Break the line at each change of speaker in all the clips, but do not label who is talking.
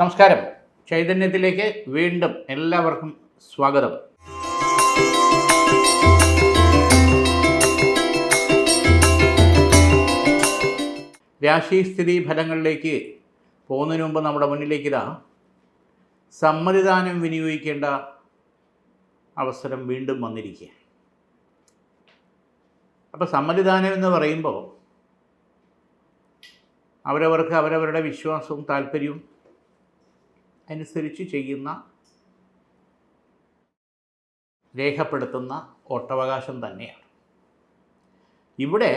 നമസ്കാരം. ചൈതന്യത്തിലേക്ക് വീണ്ടും എല്ലാവർക്കും സ്വാഗതം. രാശിസ്ഥിതി ഫലങ്ങളിലേക്ക് പോകുന്നതിന് മുമ്പ് നമ്മുടെ മുന്നിലേക്ക് ഇതാ സമ്മതിദാനം വിനിയോഗിക്കേണ്ട അവസരം വീണ്ടും വന്നിരിക്കുക. അപ്പോൾ സമ്മതിദാനം എന്ന് പറയുമ്പോൾ അവരവർക്ക് അവരവരുടെ വിശ്വാസവും താല്പര്യവും അനുസരിച്ച് ചെയ്യുന്ന രേഖപ്പെടുത്തുന്ന വോട്ടവകാശം തന്നെയാണ്. ഇവിടെ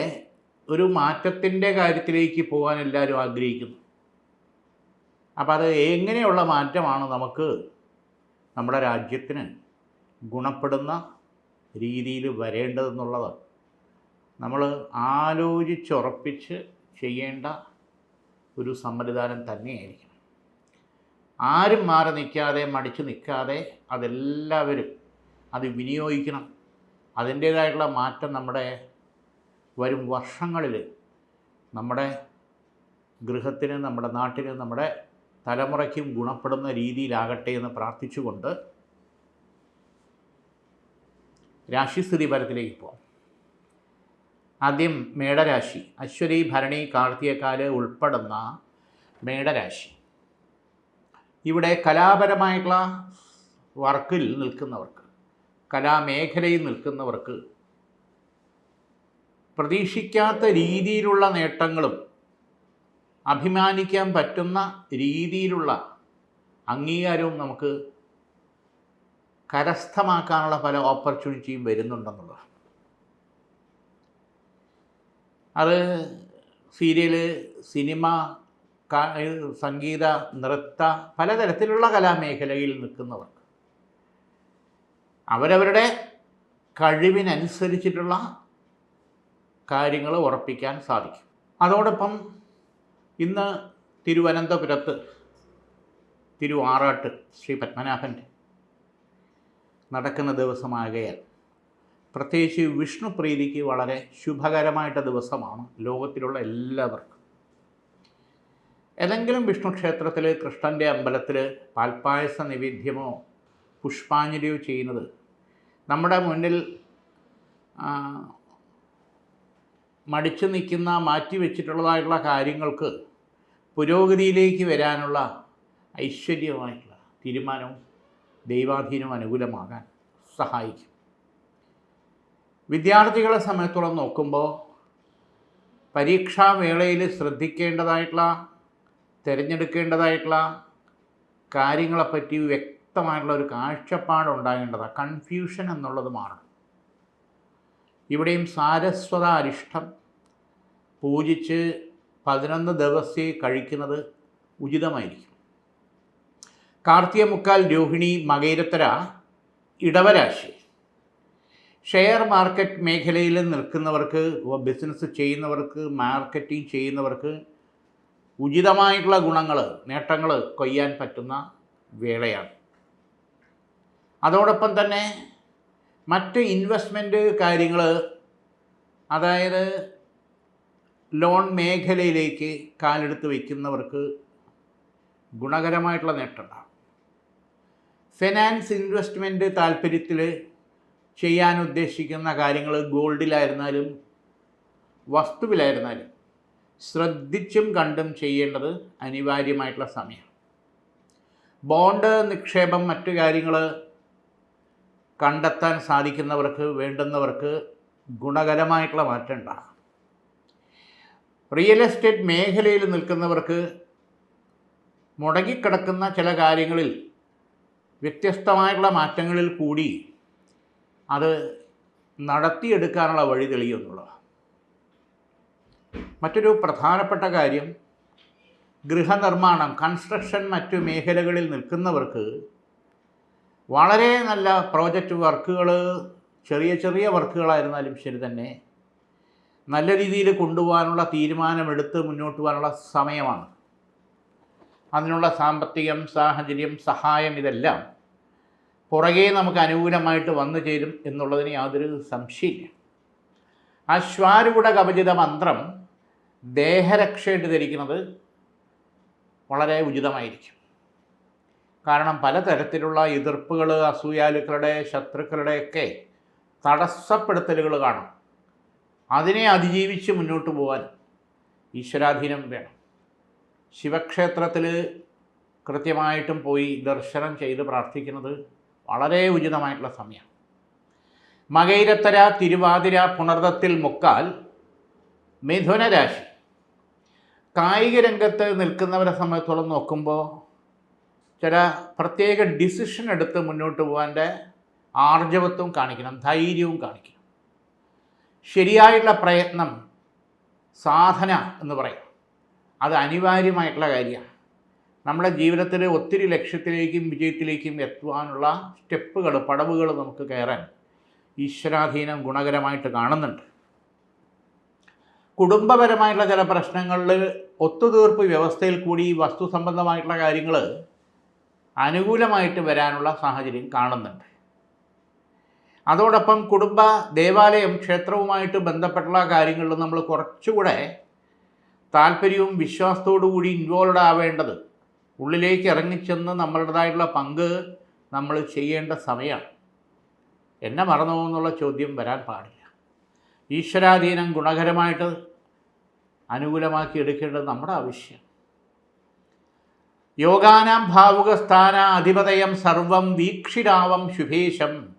ഒരു മാറ്റത്തിന്റെ കാര്യത്തിലേക്ക് പോകാൻ എല്ലാവരും ആഗ്രഹിക്കുന്നു. അപ്പോൾ അത് എങ്ങനെയുള്ള മാറ്റമാണ് നമുക്ക് നമ്മുടെ രാജ്യത്തിന് ഗുണപ്പെടുന്ന രീതിയിൽ വരേണ്ടതെന്നുള്ളത് നമ്മൾ ആലോചിച്ചുറപ്പിച്ച് ചെയ്യേണ്ട ഒരു സമ്മതിദാനം തന്നെയായിരിക്കും ആരും മാറി നിൽക്കാതെ മടിച്ചു നിൽക്കാതെ അതെല്ലാവരും അത് വിനിയോഗിക്കണം. അതിന്റേതായിട്ടുള്ള മാറ്റം നമ്മുടെ വരും വർഷങ്ങളിൽ നമ്മുടെ ഗൃഹത്തിന് നമ്മുടെ നാട്ടിന് നമ്മുടെ തലമുറയ്ക്കും ഗുണപ്പെടുന്ന രീതിയിലാകട്ടെ എന്ന് പ്രാർത്ഥിച്ചുകൊണ്ട് രാശിസ്ഥിതി ഫലത്തിലേക്ക് പോകാം ആദ്യം മേടരാശി. അശ്വതി ഭരണി കാർത്തികക്കാൽ ഉൾപ്പെടുന്ന മേടരാശി. ഇവിടെ കലാപരമായിട്ടുള്ള വർക്കിൽ നിൽക്കുന്നവർക്ക് കലാമേഖലയിൽ നിൽക്കുന്നവർക്ക് പ്രതീക്ഷിക്കാത്ത രീതിയിലുള്ള നേട്ടങ്ങളും അഭിമാനിക്കാൻ പറ്റുന്ന രീതിയിലുള്ള അംഗീകാരവും നമുക്ക് കരസ്ഥമാക്കാനുള്ള പല ഓപ്പർച്യൂണിറ്റിയും വരുന്നുണ്ടെന്നുള്ളത് അത് സീരിയൽ സിനിമ സംഗീത നൃത്ത പലതരത്തിലുള്ള കലാമേഖലയിൽ നിൽക്കുന്നവർ അവരവരുടെ കഴിവിനനുസരിച്ചിട്ടുള്ള കാര്യങ്ങൾ ഉറപ്പിക്കാൻ സാധിക്കും. അതോടൊപ്പം ഇന്ന് തിരുവനന്തപുരത്ത് തിരുവാറാട്ട് ശ്രീ പത്മനാഭന്റെ നടക്കുന്ന ദിവസമാകയാൽ പ്രത്യേകിച്ച് വിഷ്ണു പ്രീതിക്ക് വളരെ ശുഭകരമായിട്ട ദിവസമാണ്. ലോകത്തിലുള്ള എല്ലാവർക്കും ഏതെങ്കിലും വിഷ്ണു ക്ഷേത്രത്തിൽ കൃഷ്ണന്റെ അമ്പലത്തിൽ പാൽപ്പായസ നിവേദ്യമോ പുഷ്പാഞ്ജലിയോ ചെയ്യുന്നത് നമ്മുടെ മുന്നിൽ മടിച്ചു നിൽക്കുന്ന മാറ്റി വെച്ചിട്ടുള്ളതായിട്ടുള്ള കാര്യങ്ങൾക്ക് പുരോഗതിയിലേക്ക് വരാനുള്ള ഐശ്വര്യമായിട്ടുള്ള തീരുമാനവും ദൈവാധീനം അനുകൂലമാകാൻ സഹായിക്കും. വിദ്യാർത്ഥികളെ സമയത്തോളം നോക്കുമ്പോൾ പരീക്ഷാവേളയിൽ ശ്രദ്ധിക്കേണ്ടതായിട്ടുള്ള തിരഞ്ഞെടുക്കേണ്ടതായിട്ടുള്ള കാര്യങ്ങളെപ്പറ്റി വ്യക്തമായിട്ടുള്ള ഒരു കാഴ്ചപ്പാട് ഉണ്ടാകേണ്ടതാണ് കൺഫ്യൂഷൻ എന്നുള്ളത് മാറണം. ഇവിടെയും സാരസ്വത അരിഷ്ടം. പൂജിച്ച് പതിനൊന്ന് ദിവസേ കഴിക്കുന്നത് ഉചിതമായിരിക്കും. കാർത്തിക മുക്കാൽ രോഹിണി മകേരത്തര ഇടവരാശി. ഷെയർ മാർക്കറ്റ് മേഖലയിൽ നിൽക്കുന്നവർക്ക് ബിസിനസ് ചെയ്യുന്നവർക്ക് മാർക്കറ്റിംഗ് ചെയ്യുന്നവർക്ക് ഉചിതമായിട്ടുള്ള ഗുണങ്ങൾ നേട്ടങ്ങൾ കൊയ്യാൻ പറ്റുന്ന വേളയാണ്. അതോടൊപ്പം തന്നെ മറ്റ് ഇൻവെസ്റ്റ്മെന്റ് കാര്യങ്ങൾ അതായത് ലോൺ മേഖലയിലേക്ക് കാലെടുത്ത് വയ്ക്കുന്നവർക്ക് ഗുണകരമായിട്ടുള്ള നേട്ടമുണ്ടാകും. ഫിനാൻസ് ഇൻവെസ്റ്റ്മെന്റ് താല്പര്യത്തിൽ ചെയ്യാൻ ഉദ്ദേശിക്കുന്ന കാര്യങ്ങൾ ഗോൾഡിലായിരുന്നാലും വസ്തുവിലായിരുന്നാലും ശ്രദ്ധിച്ചും കണ്ടും ചെയ്യേണ്ടത് അനിവാര്യമായിട്ടുള്ള സമയം. ബോണ്ട് നിക്ഷേപം മറ്റു കാര്യങ്ങൾ കണ്ടെത്താൻ സാധിക്കുന്നവർക്ക് വേണ്ടുന്നവർക്ക് ഗുണകരമായിട്ടുള്ള മാറ്റം ഉണ്ടാകും റിയൽ എസ്റ്റേറ്റ് മേഖലയിൽ നിൽക്കുന്നവർക്ക് മുടങ്ങിക്കിടക്കുന്ന ചില കാര്യങ്ങളിൽ വ്യത്യസ്തമായിട്ടുള്ള മാറ്റങ്ങളിൽ കൂടി അത് നടത്തിയെടുക്കാനുള്ള വഴി തെളിയുന്നുള്ളതാണ് മറ്റൊരു പ്രധാനപ്പെട്ട കാര്യം ഗൃഹനിർമ്മാണം കൺസ്ട്രക്ഷൻ മറ്റു മേഖലകളിൽ നിൽക്കുന്നവർക്ക് വളരെ നല്ല പ്രോജക്റ്റ് വർക്കുകൾ ചെറിയ ചെറിയ വർക്കുകളായിരുന്നാലും ശരി തന്നെ നല്ല രീതിയിൽ കൊണ്ടുപോകാനുള്ള തീരുമാനമെടുത്ത് മുന്നോട്ട് പോകാനുള്ള സമയമാണ്. അതിനുള്ള സാമ്പത്തികം സാഹചര്യം സഹായം ഇതെല്ലാം പുറകെ നമുക്ക് അനുകൂലമായിട്ട് വന്നു ചേരും എന്നുള്ളതിന് യാതൊരു സംശയമില്ല അശ്വാരൂഢ കവചിത മന്ത്രം ദേഹരക്ഷയായിട്ട് ധരിക്കുന്നത് വളരെ ഉചിതമായിരിക്കും. കാരണം പലതരത്തിലുള്ള എതിർപ്പുകൾ അസൂയാലുക്കളുടെ ശത്രുക്കളുടെയൊക്കെ തടസ്സപ്പെടുത്തലുകൾ കാണും. അതിനെ അതിജീവിച്ച് മുന്നോട്ട് പോകാൻ ഈശ്വരാധീനം വേണം. ശിവക്ഷേത്രത്തിൽ കൃത്യമായിട്ടും പോയി ദർശനം ചെയ്ത് പ്രാർത്ഥിക്കുന്നത് വളരെ ഉചിതമായിട്ടുള്ള സമയമാണ്. മകൈരത്തര തിരുവാതിര പുണർദത്തിൽ മുക്കാൽ മിഥുനരാശി. കായിക രംഗത്ത് നിൽക്കുന്നവരെ സംബന്ധിച്ചോളം നോക്കുമ്പോൾ ചില പ്രത്യേക ഡിസിഷൻ എടുത്ത് മുന്നോട്ട് പോകാന്റെ ആർജവത്വം കാണിക്കണം ധൈര്യവും കാണിക്കണം. ശരിയായുള്ള പ്രയത്നം സാധന എന്ന് പറയും. അത് അനിവാര്യമായിട്ടുള്ള കാര്യമാണ്. നമ്മുടെ ജീവിതത്തിൽ ഒത്തിരി ലക്ഷ്യത്തിലേക്കും വിജയത്തിലേക്കും എത്തുവാനുള്ള സ്റ്റെപ്പുകൾ പടവുകൾ നമുക്ക് കയറാൻ ഈശ്വരാധീനം ഗുണകരമായിട്ട് കാണുന്നുണ്ട്. കുടുംബപരമായിട്ടുള്ള ചില പ്രശ്നങ്ങളിൽ ഒത്തുതീർപ്പ് വ്യവസ്ഥയിൽ കൂടി വസ്തു സംബന്ധമായിട്ടുള്ള കാര്യങ്ങൾ അനുകൂലമായിട്ട് വരാനുള്ള സാഹചര്യം കാണുന്നുണ്ട്. അതോടൊപ്പം കുടുംബ ദേവാലയം ക്ഷേത്രവുമായിട്ട് ബന്ധപ്പെട്ടുള്ള കാര്യങ്ങളിൽ നമ്മൾ കുറച്ചുകൂടെ താല്പര്യവും വിശ്വാസത്തോടു കൂടി ഇൻവോൾവ് ആവേണ്ടത് ഉള്ളിലേക്ക് ഇറങ്ങിച്ചെന്ന് നമ്മളുടേതായിട്ടുള്ള പങ്ക് നമ്മൾ ചെയ്യേണ്ട സമയമാണ്. എന്നെ മറന്നു എന്നുള്ള ചോദ്യം വരാൻ പാടില്ല. ഈശ്വരാധീനം ഗുണകരമായിട്ട് അനുകൂലമാക്കി എടുക്കേണ്ടത് നമ്മുടെ ആവശ്യം. യോഗാനാം ഭാവുകസ്ഥാന അധിപതയം സർവം വീക്ഷിരാവം ശുഭേശം.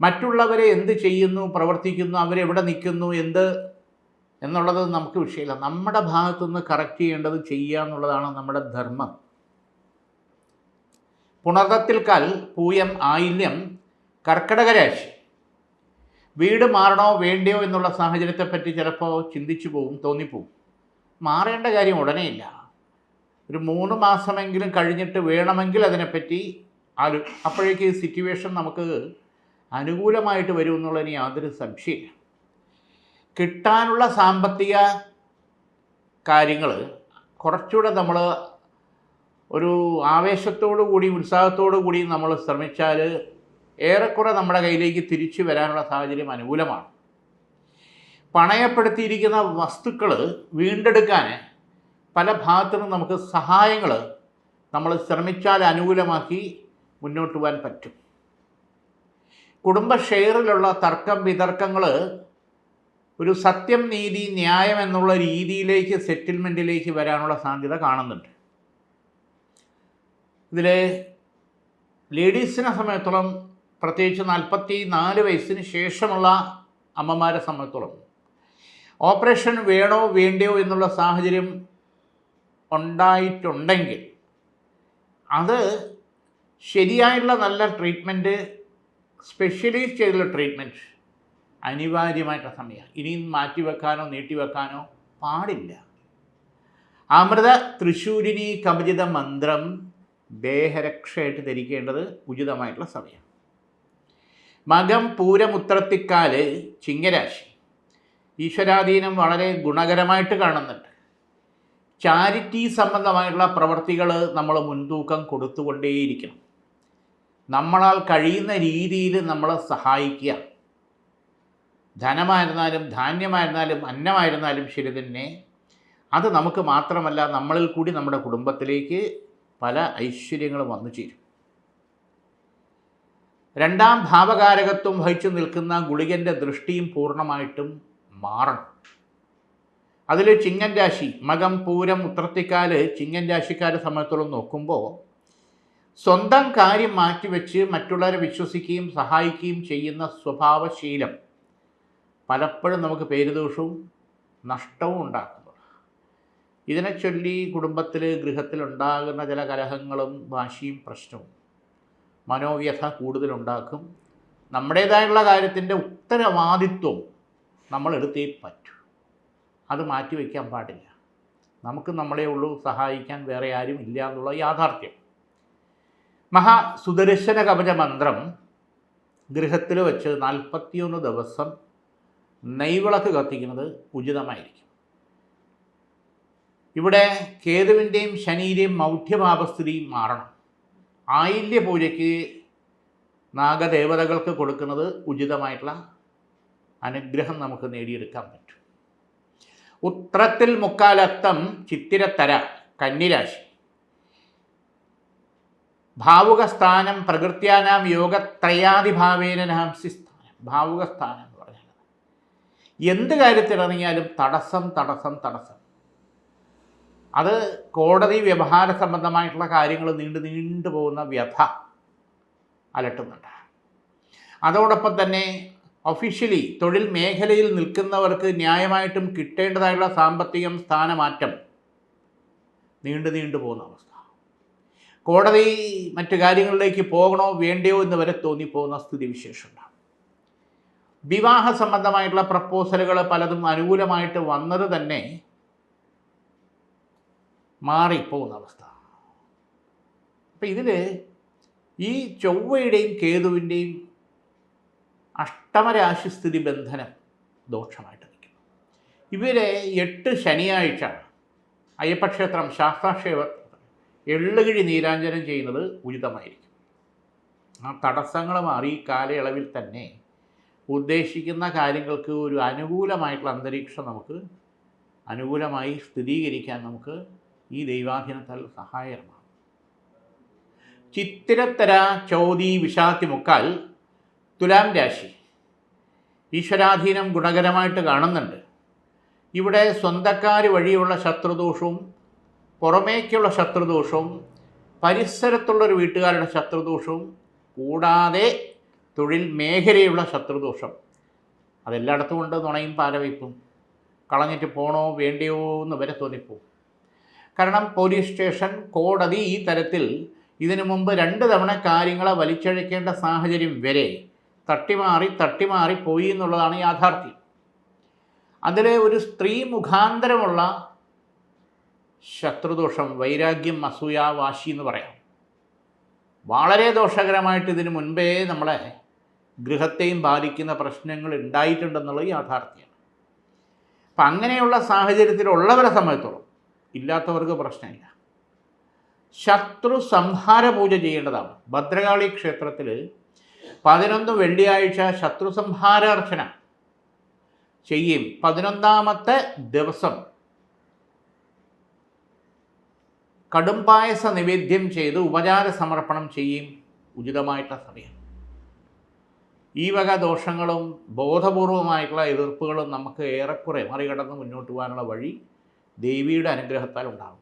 മറ്റുള്ളവരെ എന്ത് ചെയ്യുന്നു പ്രവർത്തിക്കുന്നു അവരെവിടെ നിൽക്കുന്നു എന്ത് എന്നുള്ളത് നമുക്ക് വിഷയമില്ല. നമ്മുടെ ഭാഗത്തുനിന്ന് കറക്റ്റ് ചെയ്യേണ്ടത് ചെയ്യുക എന്നുള്ളതാണ് നമ്മുടെ ധർമ്മം. പുണർത്തത്തിൽ കൽ പൂയം ആയില്യം കർക്കടക രാശി വീട് മാറണോ വേണ്ടയോ എന്നുള്ള സാഹചര്യത്തെപ്പറ്റി ചിലപ്പോൾ ചിന്തിച്ചു പോവും തോന്നിപ്പോവും. മാറേണ്ട കാര്യം ഉടനെയില്ല ഒരു മൂന്ന് മാസമെങ്കിലും കഴിഞ്ഞിട്ട് വേണമെങ്കിൽ അതിനെപ്പറ്റി ആലോ അപ്പോഴേക്ക് സിറ്റുവേഷൻ നമുക്ക് അനുകൂലമായിട്ട് വരും എന്നുള്ളതിന് യാതൊരു സംശയമില്ല കിട്ടാനുള്ള സാമ്പത്തിക കാര്യങ്ങൾ കുറച്ചുകൂടെ നമ്മൾ ഒരു ആവേശത്തോടു കൂടി ഉത്സാഹത്തോടു കൂടി നമ്മൾ ശ്രമിച്ചാൽ ഏറെക്കുറെ നമ്മുടെ കയ്യിലേക്ക് തിരിച്ചു വരാനുള്ള സാഹചര്യം അനുകൂലമാണ്. പണയപ്പെടുത്തിയിരിക്കുന്ന വസ്തുക്കൾ വീണ്ടെടുക്കാൻ പല ഭാഗത്തു നിന്നും നമുക്ക് സഹായങ്ങൾ നമ്മൾ ശ്രമിച്ചാൽ അനുകൂലമാക്കി മുന്നോട്ട് പോകാൻ പറ്റും. കുടുംബ ഷെയറിലുള്ള തർക്കം വിതർക്കങ്ങൾ ഒരു സത്യം നീതി ന്യായം എന്നുള്ള രീതിയിലേക്ക് സെറ്റിൽമെന്റിലേക്ക് വരാനുള്ള സാധ്യത കാണുന്നുണ്ട്. ഇതിൽ ലേഡീസിനെ സംബന്ധിച്ചോളം പ്രത്യേകിച്ച് നാൽപ്പത്തി നാല് വയസ്സിന് ശേഷമുള്ള അമ്മമാരെ സംബന്ധിച്ചോളം. ഓപ്പറേഷൻ വേണോ വേണ്ടയോ എന്നുള്ള സാഹചര്യം ഉണ്ടായിട്ടുണ്ടെങ്കിൽ അത് ശരിയായുള്ള നല്ല ട്രീറ്റ്മെന്റ് സ്പെഷ്യലൈസ് ചെയ്തുള്ള ട്രീറ്റ്മെന്റ് അനിവാര്യമായിട്ടുള്ള സമയമാണ് ഇനിയും മാറ്റിവെക്കാനോ നീട്ടിവെക്കാനോ പാടില്ല. അമൃത തൃശൂരിനി കവചിത മന്ത്രം ദേഹരക്ഷയായിട്ട് ധരിക്കേണ്ടത് ഉചിതമായിട്ടുള്ള സമയം. മകം പൂരമുത്രത്തിക്കാൽ ചിങ്ങരാശി. ഈശ്വരാധീനം വളരെ ഗുണകരമായിട്ട് കാണുന്നുണ്ട്. ചാരിറ്റി സംബന്ധമായിട്ടുള്ള പ്രവർത്തികൾ നമ്മൾ മുൻതൂക്കം കൊടുത്തുകൊണ്ടേയിരിക്കണം. നമ്മളാൽ കഴിയുന്ന രീതിയിൽ നമ്മളെ സഹായിക്കുക. ധനമായിരുന്നാലും ധാന്യമായിരുന്നാലും അന്നമായിരുന്നാലും ശരി തന്നെ. അത് നമുക്ക് മാത്രമല്ല നമ്മളിൽ കൂടി നമ്മുടെ കുടുംബത്തിലേക്ക് പല ഐശ്വര്യങ്ങളും വന്നു ചേരും. രണ്ടാം ഭാവകാരകത്വം വഹിച്ചു നിൽക്കുന്ന ഗുളികന്റെ ദൃഷ്ടിയും പൂർണമായിട്ടും മാറണം. അതിൽ ചിങ്ങൻ രാശി മകം പൂരം ഉത്രത്തിക്കാൽ ചിങ്ങൻ രാശിക്കാരെ സമയത്തോളം നോക്കുമ്പോൾ സ്വന്തം കാര്യം മാറ്റിവെച്ച് മറ്റുള്ളവരെ വിശ്വസിക്കുകയും സഹായിക്കുകയും ചെയ്യുന്ന സ്വഭാവശീലം പലപ്പോഴും നമുക്ക് പേരുദോഷവും നഷ്ടവും ഉണ്ടാക്കുന്നു. ഇതിനെ ചൊല്ലി കുടുംബത്തിൽ ഗൃഹത്തിലുണ്ടാകുന്ന ചില കലഹങ്ങളും വാശിയും പ്രശ്നവും മനോവ്യഥ കൂടുതലുണ്ടാക്കും. നമ്മുടേതായുള്ള കാര്യത്തിന്റെ ഉത്തരവാദിത്വം നമ്മൾ എടുത്തേ പറ്റൂ. അത് മാറ്റിവെക്കാൻ പാടില്ല. നമുക്ക് നമ്മളെ ഉള്ളൂ സഹായിക്കാൻ വേറെ ആരും ഇല്ല എന്നുള്ള യാഥാർത്ഥ്യം. മഹാ സുദർശന കവച മന്ത്രം ഗൃഹത്തിൽ വെച്ച് നാൽപ്പത്തിയൊന്ന് ദിവസം നെയ്വിളക്ക് കത്തിക്കുന്നത് ഉചിതമായിരിക്കും. ഇവിടെ കേതുവിന്റെയും ശനിയുടെയും മൗഢ്യഭാവസ്ഥിതിയും മാറണം. ആയില്യ പൂജയ്ക്ക് നാഗദേവതകൾക്ക് കൊടുക്കുന്നത് ഉചിതമായിട്ടുള്ള അനുഗ്രഹം നമുക്ക് നേടിയെടുക്കാൻ പറ്റും. ഉത്രത്തിൽ മുക്കാലത്തം ചിത്തിരത്തര കന്നിരാശി. ഭാവുകസ്ഥാനം പ്രകൃത്യാനാം യോഗത്രയാതിഭാവേന നാംസി സ്ഥാനം ഭാവുകസ്ഥാനം എന്ന് പറഞ്ഞാൽ എന്ത് കാര്യത്തിലിറങ്ങിയാലും തടസ്സം തടസ്സം തടസ്സം. അത് കോടതി വ്യവഹാര സംബന്ധമായിട്ടുള്ള കാര്യങ്ങൾ നീണ്ടു നീണ്ടു പോകുന്ന വ്യഥ അലട്ടുന്നുണ്ട്. അതോടൊപ്പം തന്നെ ഒഫീഷ്യലി തൊഴിൽ മേഖലയിൽ നിൽക്കുന്നവർക്ക് ന്യായമായിട്ടും കിട്ടേണ്ടതായുള്ള സാമ്പത്തികം സ്ഥാനമാറ്റം നീണ്ടു നീണ്ടു പോകുന്ന അവസ്ഥ. കോടതി മറ്റു കാര്യങ്ങളിലേക്ക് പോകണോ വേണ്ടയോ എന്ന് വരെ തോന്നിപ്പോകുന്ന സ്ഥിതിവിശേഷമുണ്ട്. വിവാഹ സംബന്ധമായിട്ടുള്ള പ്രപ്പോസലുകൾ പലതും അനുകൂലമായിട്ട് വന്നത് തന്നെ മാറിപ്പോകുന്ന അവസ്ഥ. അപ്പം ഇതിൽ ഈ ചൊവ്വയുടെയും കേതുവിന്റെയും അഷ്ടമരാശിസ്ഥിതി ബന്ധനം ദോഷമായിട്ട് നിൽക്കും ഇവരെ എട്ട് ശനിയാഴ്ച അയ്യപ്പക്ഷേത്രം ശാസ്താക്ഷേത്രത്തിൽ എള്ളുകിഴി നീരാഞ്ജനം ചെയ്യുന്നത് ഉചിതമായിരിക്കും. ആ തടസ്സങ്ങൾ മാറി കാലയളവിൽ തന്നെ ഉദ്ദേശിക്കുന്ന കാര്യങ്ങൾക്ക് ഒരു അനുകൂലമായിട്ടുള്ള അന്തരീക്ഷം നമുക്ക് അനുകൂലമായി സ്ഥിരീകരിക്കാൻ നമുക്ക് ഈ ദൈവാധീനത്താൽ സഹായകരമാണ്. ചിത്തിരത്തര ചോതി വിഷാത്തി മുക്കാൽ തുലാം രാശി. ഈശ്വരാധീനം ഗുണകരമായിട്ട് കാണുന്നുണ്ട്. ഇവിടെ സ്വന്തക്കാർ വഴിയുള്ള ശത്രുദോഷവും പുറമേക്കുള്ള ശത്രുദോഷവും പരിസരത്തുള്ളൊരു വീട്ടുകാരുടെ ശത്രുദോഷവും കൂടാതെ തൊഴിൽ മേഖലയുള്ള ശത്രുദോഷം. അതെല്ലായിടത്തും ഉണ്ട് നുണയും പാരവയ്പ്പും കളഞ്ഞിട്ട് പോണോ വേണ്ടയോ എന്ന് വരെ തോന്നിപ്പോവും കാരണം പോലീസ് സ്റ്റേഷൻ കോടതി ഈ തരത്തിൽ ഇതിനു മുമ്പ് രണ്ട് തവണ കാര്യങ്ങളെ വലിച്ചഴക്കേണ്ട സാഹചര്യം വരെ തട്ടിമാറി തട്ടിമാറി പോയി എന്നുള്ളതാണ് യാഥാർത്ഥ്യം. അതിലെ ഒരു സ്ത്രീ മുഖാന്തരമുള്ള ശത്രുദോഷം വൈരാഗ്യം അസൂയ വാശി എന്ന് പറയാം. വളരെ ദോഷകരമായിട്ട് ഇതിനു മുൻപേ നമ്മളെ ഗൃഹത്തെയും ബാധിക്കുന്ന പ്രശ്നങ്ങൾ ഉണ്ടായിട്ടുണ്ടെന്നുള്ളത് യാഥാർത്ഥ്യമാണ് അപ്പം അങ്ങനെയുള്ള സാഹചര്യത്തിലുള്ളവരെ സംബന്ധിച്ചോളം ഇല്ലാത്തവർക്ക് പ്രശ്നമില്ല. ശത്രു സംഹാര പൂജ ചെയ്യേണ്ടതാണ്. ഭദ്രകാളി ക്ഷേത്രത്തിൽ പതിനൊന്ന് വെള്ളിയാഴ്ച ശത്രു സംഹാരാർച്ചന ചെയ്യും. പതിനൊന്നാമത്തെ ദിവസം കടും പായസ നിവേദ്യം ചെയ്ത് ഉപചാര സമർപ്പണം ചെയ്യും. ഉചിതമായിട്ടുള്ള സമയം. ഈ വക ദോഷങ്ങളും ബോധപൂർവമായിട്ടുള്ള എതിർപ്പുകളും നമുക്ക് ഏറെക്കുറെ മറികടന്ന് മുന്നോട്ട് പോകാനുള്ള വഴി ദേവിയുടെ അനുഗ്രഹത്താൽ ഉണ്ടാകും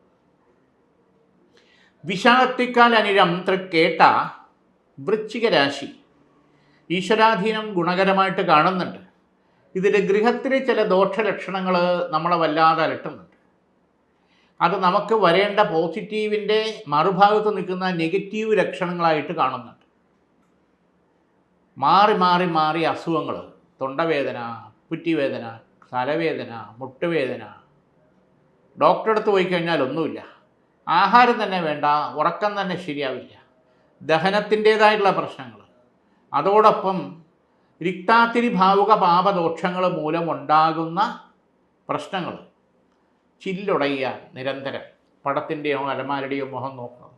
വിഷാത്തിക്കാൽ അനിരം തൃക്കേട്ട വൃശ്ചിക രാശി ഈശ്വരാധീനം ഗുണകരമായിട്ട് കാണുന്നുണ്ട്. ഇതിൽ ഗൃഹത്തിലെ ചില ദോഷലക്ഷണങ്ങൾ നമ്മളെ വല്ലാതെ അലട്ടുന്നുണ്ട്. അത് നമുക്ക് വരേണ്ട പോസിറ്റീവിന്റെ മറുഭാഗത്ത് നിൽക്കുന്ന നെഗറ്റീവ് ലക്ഷണങ്ങളായിട്ട് കാണുന്നുണ്ട്. മാറി മാറി മാറി അസുഖങ്ങൾ തൊണ്ടവേദന പുറ്റിവേദന തലവേദന മുട്ടുവേദന ഡോക്ടറെ അടുത്ത് പോയി കഴിഞ്ഞാൽ ഒന്നുമില്ല. ആഹാരം തന്നെ വേണ്ട ഉറക്കം തന്നെ ശരിയാവില്ല. ദഹനത്തിന്റേതായിട്ടുള്ള പ്രശ്നങ്ങൾ. അതോടൊപ്പം രിക്താത്തിരി ഭാവുക പാപദോഷങ്ങൾ മൂലമുണ്ടാകുന്ന പ്രശ്നങ്ങൾ. ചില്ലുടയുക നിരന്തരം. പടത്തിന്റെയോ അലമാരുടെയോ മുഖം നോക്കണം.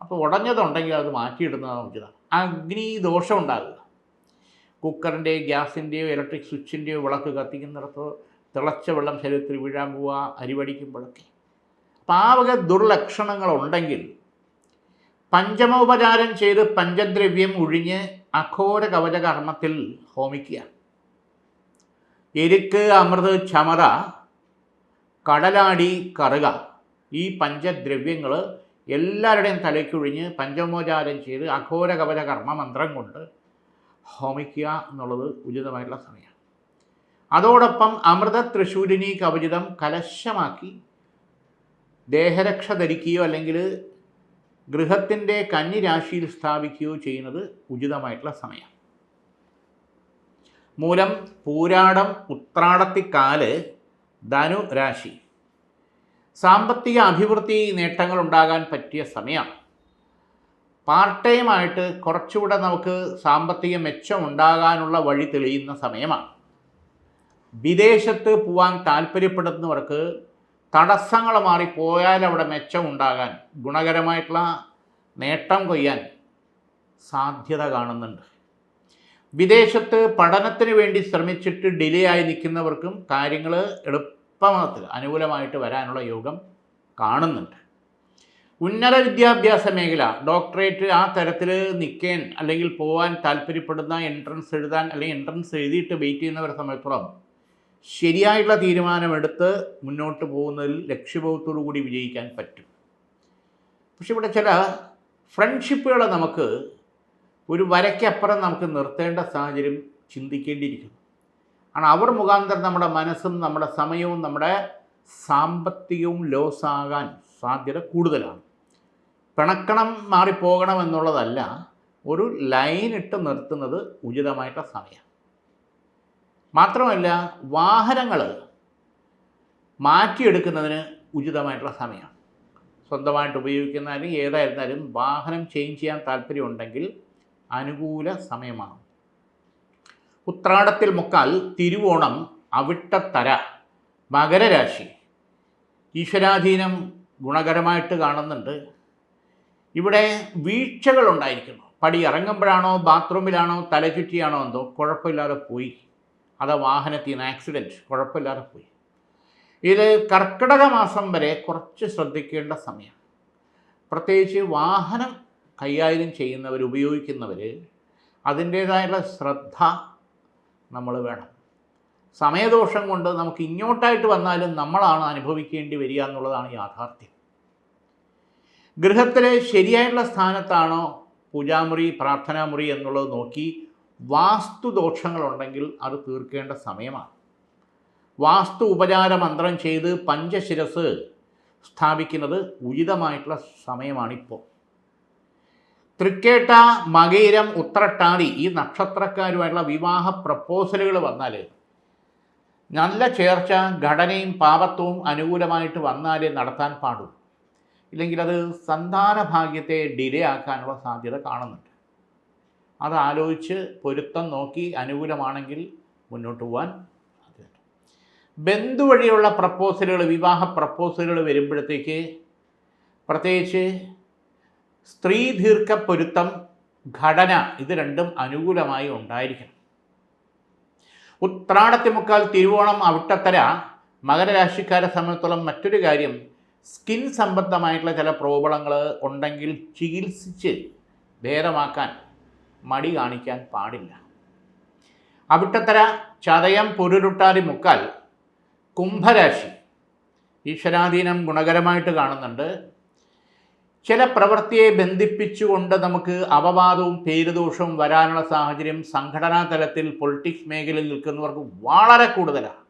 അപ്പോൾ ഉടഞ്ഞതുണ്ടെങ്കിൽ അത് മാറ്റിയിടുന്നതാണ് ഉചിതം. അഗ്നി ദോഷം ഉണ്ടാകുക. കുക്കറിന്റെയോ ഗ്യാസിന്റെയോ ഇലക്ട്രിക് സ്വിച്ചിന്റെയോ വിളക്ക് കത്തിക്കുന്നിടത്ത് തിളച്ച വെള്ളം ശരീരത്തിൽ വീഴാൻ പോവുക അരിവടിക്കുമ്പോഴൊക്കെ അപ്പം ആ വക ദുർലക്ഷണങ്ങളുണ്ടെങ്കിൽ പഞ്ചമോപചാരം ചെയ്ത് പഞ്ചദ്രവ്യം ഒഴിഞ്ഞ് അഘോര കവചകർമ്മത്തിൽ ഹോമിക്കുക. എരുക്ക് അമൃത് ചമത കടലാടി കറുക ഈ പഞ്ചദ്രവ്യങ്ങൾ എല്ലാവരുടെയും തലയ്ക്കൊഴിഞ്ഞ് പഞ്ചമോചാരം ചെയ്ത് അഘോര കവച കർമ്മ മന്ത്രം കൊണ്ട് ഹോമിക്കുക എന്നുള്ളത് ഉചിതമായിട്ടുള്ള സമയമാണ്. അതോടൊപ്പം അമൃത തൃശൂലിനി കവചിതം കലശമാക്കി ദേഹരക്ഷ ധരിക്കുകയോ അല്ലെങ്കിൽ ഗൃഹത്തിന്റെ കന്നിരാശിയിൽ സ്ഥാപിക്കുകയോ ചെയ്യുന്നത് ഉചിതമായിട്ടുള്ള സമയം. മൂലം പൂരാടം ഉത്രാടത്തിക്കാൽ ധനു രാശി. സാമ്പത്തിക അഭിവൃദ്ധി നേട്ടങ്ങൾ ഉണ്ടാകാൻ പറ്റിയ സമയം. പാർട്ട് ടൈമായിട്ട് കുറച്ചുകൂടെ നമുക്ക് സാമ്പത്തിക മെച്ചം ഉണ്ടാകാനുള്ള വഴി തെളിയുന്ന സമയമാണ്. വിദേശത്ത് പോകാൻ താല്പര്യപ്പെടുന്നവർക്ക് തടസ്സങ്ങൾ മാറിപ്പോയാൽ അവിടെ മെച്ചം ഉണ്ടാകാൻ ഗുണകരമായിട്ടുള്ള നേട്ടം കൊയ്യാൻ സാധ്യത കാണുന്നുണ്ട്. വിദേശത്ത് പഠനത്തിന് വേണ്ടി ശ്രമിച്ചിട്ട് ഡിലേ ആയി നിൽക്കുന്നവർക്കും കാര്യങ്ങൾ എളുപ്പമാകത്തിൽ അനുകൂലമായിട്ട് വരാനുള്ള യോഗം കാണുന്നുണ്ട്. ഉന്നത വിദ്യാഭ്യാസ മേഖല ഡോക്ടറേറ്റ് ആ തരത്തിൽ നിൽക്കാൻ അല്ലെങ്കിൽ പോകാൻ താല്പര്യപ്പെടുന്ന എൻട്രൻസ് എഴുതാൻ അല്ലെങ്കിൽ എൻട്രൻസ് എഴുതിയിട്ട് വെയിറ്റ് ചെയ്യുന്നവരെ സംബന്ധിച്ചിടത്തോളം ശരിയായിട്ടുള്ള തീരുമാനമെടുത്ത് മുന്നോട്ട് പോകുന്നതിൽ ലക്ഷ്യബോധത്തോടു കൂടി വിജയിക്കാൻ പറ്റും. പക്ഷെ ഇവിടെ ചില ഫ്രണ്ട്ഷിപ്പുകൾ നമുക്ക് ഒരു വരയ്ക്കപ്പുറം നമുക്ക് നിർത്തേണ്ട സാഹചര്യം ചിന്തിക്കേണ്ടിയിരിക്കുന്നു. ആണ് അവർ മുഖാന്തരം നമ്മുടെ മനസ്സും നമ്മുടെ സമയവും നമ്മുടെ സാമ്പത്തികവും ലോസ് ആകാൻ സാധ്യത കൂടുതലാണ്. പിണക്കണം മാറിപ്പോകണം എന്നുള്ളതല്ല ഒരു ലൈൻ ഇട്ട് നിർത്തുന്നത് ഉചിതമായിട്ടുള്ള സമയം മാത്രമല്ല വാഹനങ്ങൾ മാറ്റിയെടുക്കുന്നതിന് ഉചിതമായിട്ടുള്ള സമയമാണ് സ്വന്തമായിട്ട് ഉപയോഗിക്കുന്ന അല്ലെങ്കിൽ ഏതായിരുന്നാലും വാഹനം ചേഞ്ച് ചെയ്യാൻ താല്പര്യമുണ്ടെങ്കിൽ അനുകൂല സമയമാണ് ഉത്രാടത്തിൽ മുക്കാൽ തിരുവോണം അവിട്ടത്തര മകരരാശി. ഈശ്വരാധീനം ഗുണകരമായിട്ട് കാണുന്നുണ്ട്. ഇവിടെ വീഴ്ചകൾ ഉണ്ടായിരിക്കുന്നു പടി ഇറങ്ങുമ്പോഴാണോ ബാത്റൂമിലാണോ തലചുറ്റിയാണോ എന്തോ കുഴപ്പമില്ലാതെ പോയി. അത് വാഹനത്തിൽ നിന്ന് ആക്സിഡന്റ് കുഴപ്പമില്ലാതെ പോയി. ഇത് കർക്കിടക മാസം വരെ കുറച്ച് ശ്രദ്ധിക്കേണ്ട സമയം. പ്രത്യേകിച്ച് വാഹനം കൈകാര്യം ചെയ്യുന്നവർ ഉപയോഗിക്കുന്നവർ അതിന്റേതായുള്ള ശ്രദ്ധ നമ്മൾ വേണം. സമയദോഷം കൊണ്ട് നമുക്ക് ഇങ്ങോട്ടായിട്ട് വന്നാലും നമ്മളാണ് അനുഭവിക്കേണ്ടി വരിക എന്നുള്ളതാണ് യാഥാർത്ഥ്യം. ഗൃഹത്തിലെ ശരിയായുള്ള സ്ഥാനത്താണോ പൂജാമുറി പ്രാർത്ഥനാമുറി എന്നുള്ളത് നോക്കി വാസ്തുദോഷങ്ങളുണ്ടെങ്കിൽ അത് തീർക്കേണ്ട സമയമാണ്. വാസ്തു ഉപചാര മന്ത്രം ചെയ്ത് പഞ്ചശിരസ് സ്ഥാപിക്കുന്നത് ഉചിതമായിട്ടുള്ള സമയമാണിപ്പോൾ തൃക്കേട്ട മകയിരം ഉത്രട്ടാതി ഈ നക്ഷത്രക്കാരുമായിട്ടുള്ള വിവാഹ പ്രപ്പോസലുകൾ വന്നാൽ നല്ല ചേർച്ച ഘടനയും പാപത്വവും അനുകൂലമായിട്ട് വന്നാലേ നടത്താൻ പാടും ഇല്ലെങ്കിൽ അത് സന്താന ഭാഗ്യത്തെ ഡിലേ ആക്കാനുള്ള സാധ്യത കാണുന്നുണ്ട്. അത് ആലോചിച്ച് പൊരുത്തം നോക്കി അനുകൂലമാണെങ്കിൽ മുന്നോട്ട് പോകാൻ ബന്ധു വഴിയുള്ള പ്രപ്പോസലുകൾ വിവാഹ പ്രപ്പോസലുകൾ വരുമ്പോഴത്തേക്ക് പ്രത്യേകിച്ച് സ്ത്രീ ദീർഘ പൊരുത്തം ഘടന ഇത് രണ്ടും അനുകൂലമായി ഉണ്ടായിരിക്കണം. ഉത്രാടത്തിമുക്കാൽ തിരുവോണം അവിട്ടത്തര മകരരാശിക്കാരെ സംബന്ധിച്ചോളം മറ്റൊരു കാര്യം സ്കിൻ സംബന്ധമായിട്ടുള്ള ചില പ്രോബ്ലങ്ങൾ ഉണ്ടെങ്കിൽ ചികിത്സിച്ച് ഭേദമാക്കാൻ മടി കാണിക്കാൻ പാടില്ല. അവിട്ടത്തര ചതയം പൊരുരുട്ടാതി മുക്കാൽ കുംഭരാശി ഈശ്വരാധീനം ഗുണകരമായിട്ട് കാണുന്നുണ്ട്. ചില പ്രവൃത്തിയെ ബന്ധിപ്പിച്ചുകൊണ്ട് നമുക്ക് അപവാദവും പേരുദോഷവും വരാനുള്ള സാഹചര്യം സംഘടനാ തലത്തിൽ പൊളിറ്റിക്സ് മേഖലയിൽ നിൽക്കുന്നവർക്ക് വളരെ കൂടുതലാണ്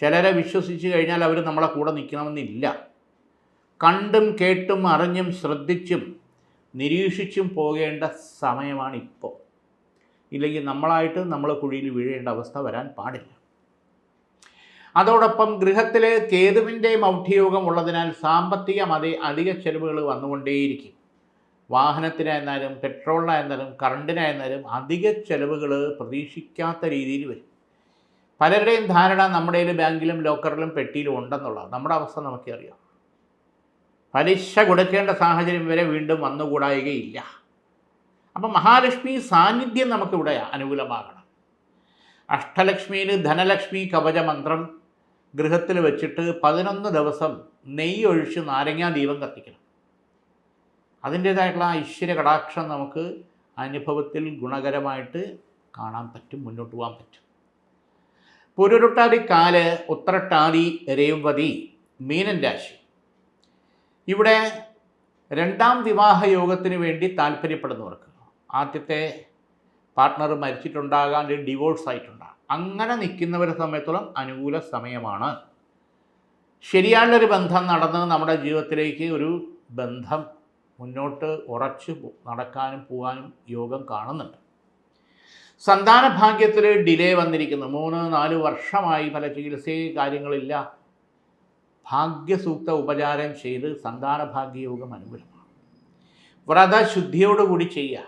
ചിലരെ വിശ്വസിച്ച് കഴിഞ്ഞാൽ അവർ നമ്മളെ കൂടെ നിൽക്കണമെന്നില്ല. കണ്ടും കേട്ടും അറിഞ്ഞും ശ്രദ്ധിച്ചും നിരീക്ഷിച്ചും പോകേണ്ട സമയമാണ് ഇപ്പോൾ ഇല്ലെങ്കിൽ നമ്മളായിട്ട് നമ്മൾ കുഴിയിൽ വീഴേണ്ട അവസ്ഥ വരാൻ പാടില്ല. അതോടൊപ്പം ഗൃഹത്തിലെ കേതുവിന്റെ മൗഢ്യയോഗം ഉള്ളതിനാൽ സാമ്പത്തികമതി അധിക ചെലവുകൾ വന്നുകൊണ്ടേയിരിക്കും. വാഹനത്തിനായിരുന്നാലും പെട്രോളിനായിരുന്നാലും കറണ്ടിനായിരുന്നാലും അധിക ചെലവുകൾ പ്രതീക്ഷിക്കാത്ത രീതിയിൽ വരും. പലരുടെയും ധാരണ നമ്മുടെ ബാങ്കിലും ലോക്കറിലും പെട്ടിയിലും ഉണ്ടെന്നുള്ളതാണ്. നമ്മുടെ അവസ്ഥ നമുക്കറിയാം. പലിശ കൊടുക്കേണ്ട സാഹചര്യം വരെ വീണ്ടും വന്നുകൂടായികയില്ല. അപ്പം മഹാലക്ഷ്മി സാന്നിധ്യം നമുക്കിവിടെ അനുകൂലമാകണം. അഷ്ടലക്ഷ്മിയിൽ ധനലക്ഷ്മി കവചമന്ത്രം ഗൃഹത്തിൽ വെച്ചിട്ട് പതിനൊന്ന് ദിവസം നെയ്യ് ഒഴിച്ച് നാരങ്ങാ ദീപം കത്തിക്കണം. അതിന്റേതായിട്ടുള്ള ഐശ്വര്യ കടാക്ഷം നമുക്ക് അനുഭവത്തിൽ ഗുണകരമായിട്ട് കാണാൻ പറ്റും മുന്നോട്ട് പോകാൻ പറ്റും. പുരുരുട്ടാതി കാൽ ഉത്രട്ടാതി രേവതി മീനൻ രാശി. ഇവിടെ രണ്ടാം വിവാഹ യോഗത്തിന് വേണ്ടി താല്പര്യപ്പെടുന്നവർക്ക് ആദ്യത്തെ പാർട്ട്ണർ മരിച്ചിട്ടുണ്ടാകാം അല്ലെങ്കിൽ ഡിവോഴ്സ് ആയിട്ടുണ്ടാകാം. അങ്ങനെ നിൽക്കുന്നവരെ സമയത്തോളം അനുകൂല സമയമാണ്. ശരിയായുള്ളൊരു ബന്ധം നടന്ന് നമ്മുടെ ജീവിതത്തിലേക്ക് ഒരു ബന്ധം മുന്നോട്ട് ഉറച്ചു നടക്കാനും പോകാനും യോഗം കാണുന്നുണ്ട്. സന്താന ഭാഗ്യത്തിൽ ഡിലേ വന്നിരിക്കുന്നു. മൂന്ന് നാല് വർഷമായി പല ചികിത്സയും കാര്യങ്ങളില്ല. ഭാഗ്യസൂക്ത ഉപചാരം ചെയ്ത് സന്താന ഭാഗ്യയോഗം അനുകൂലമാണ്. വ്രതശുദ്ധിയോടുകൂടി ചെയ്യുക.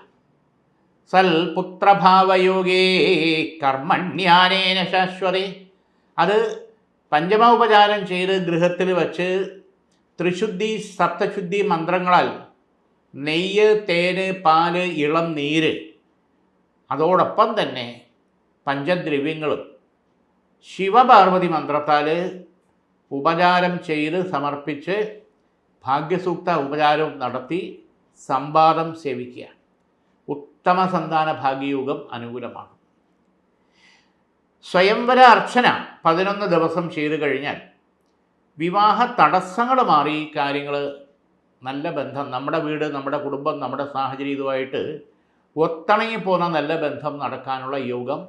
സൽ പുത്രഭാവയോഗേ കർമ്മണ്യാനേന ശാശ്വതേ. അത് പഞ്ചമ ഉപചാരം ചെയ്ത് ഗൃഹത്തിൽ വച്ച് ത്രിശുദ്ധി സപ്തശുദ്ധി മന്ത്രങ്ങളാൽ നെയ്യ് തേന് പാൽ ഇളം നീര് അതോടൊപ്പം തന്നെ പഞ്ചദ്രവ്യങ്ങളും ശിവപാർവതി മന്ത്രത്താൽ ഉപചാരം ചെയ്ത് സമർപ്പിച്ച് ഭാഗ്യസൂക്ത ഉപചാരവും നടത്തി സംവാദം സേവിക്കുക. ഉത്തമ സന്താന ഭാഗ്യയോഗം അനുകൂലമാണ്. സ്വയംവര അർച്ചന പതിനൊന്ന് ദിവസം ചെയ്തു കഴിഞ്ഞാൽ വിവാഹ തടസ്സങ്ങൾ മാറി കാര്യങ്ങൾ നല്ല ബന്ധം നമ്മുടെ വീട് നമ്മുടെ കുടുംബം നമ്മുടെ സാഹചര്യം ഇതുമായിട്ട് ഒത്തണങ്ങി പോകുന്ന നല്ല ബന്ധം നടക്കാനുള്ള യോഗം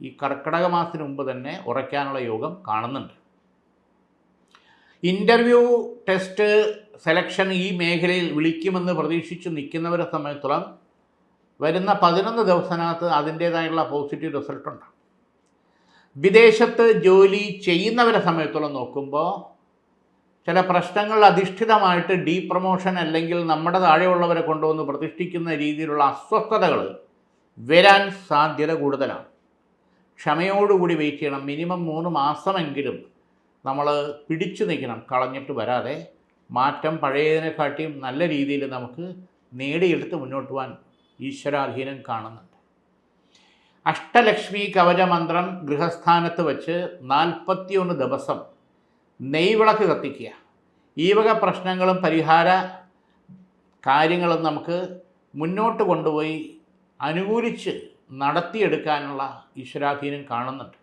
ഈ കർക്കിടക മാസത്തിന് മുമ്പ് തന്നെ ഉറയ്ക്കാനുള്ള യോഗം കാണുന്നുണ്ട്. ഇന്റർവ്യൂ ടെസ്റ്റ് സെലക്ഷൻ ഈ മേഖലയിൽ വിളിക്കുമെന്ന് പ്രതീക്ഷിച്ച് നിൽക്കുന്നവരെ സമയത്തോളം വരുന്ന പതിനൊന്ന് ദിവസത്തിനകത്ത് അതിന്റേതായുള്ള പോസിറ്റീവ് റിസൾട്ട് ഉണ്ട് വിദേശത്ത് ജോലി ചെയ്യുന്നവരെ സമയത്തോളം നോക്കുമ്പോൾ ചില പ്രശ്നങ്ങൾ അധിഷ്ഠിതമായിട്ട് ഡീ പ്രൊമോഷൻ അല്ലെങ്കിൽ നമ്മുടെ താഴെയുള്ളവരെ കൊണ്ടുവന്ന് പ്രതിഷ്ഠിക്കുന്ന രീതിയിലുള്ള അസ്വസ്ഥതകൾ വരാൻ സാധ്യത കൂടുതലാണ്. ക്ഷമയോടുകൂടി വെയിറ്റ് ചെയ്യണം. മിനിമം മൂന്ന് മാസമെങ്കിലും നമ്മൾ പിടിച്ചു നിൽക്കണം കളഞ്ഞിട്ട് വരാതെ. മാറ്റം പഴയതിനെക്കാട്ടിയും നല്ല രീതിയിൽ നമുക്ക് നേടിയെടുത്ത് മുന്നോട്ട് പോകാൻ ഈശ്വരാധീനം കാണുന്നുണ്ട്. അഷ്ടലക്ഷ്മി കവചമന്ത്രം ഗൃഹസ്ഥാനത്ത് വെച്ച് നാൽപ്പത്തിയൊന്ന് ദിവസം നെയ്വിളക്ക് കത്തിക്കുക. ഈ വക പ്രശ്നങ്ങളും പരിഹാര കാര്യങ്ങളും നമുക്ക് മുന്നോട്ട് കൊണ്ടുപോയി അനുകൂലിച്ച് നടത്തിയെടുക്കാനുള്ള ഈശ്വരാധീനം കാണുന്നുണ്ട്.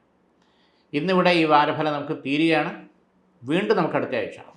ഇന്നിവിടെ ഈ വാരഫലം നമുക്ക് തീരുകയാണ്. വീണ്ടും നമുക്ക് അടുത്ത ആഴ്ച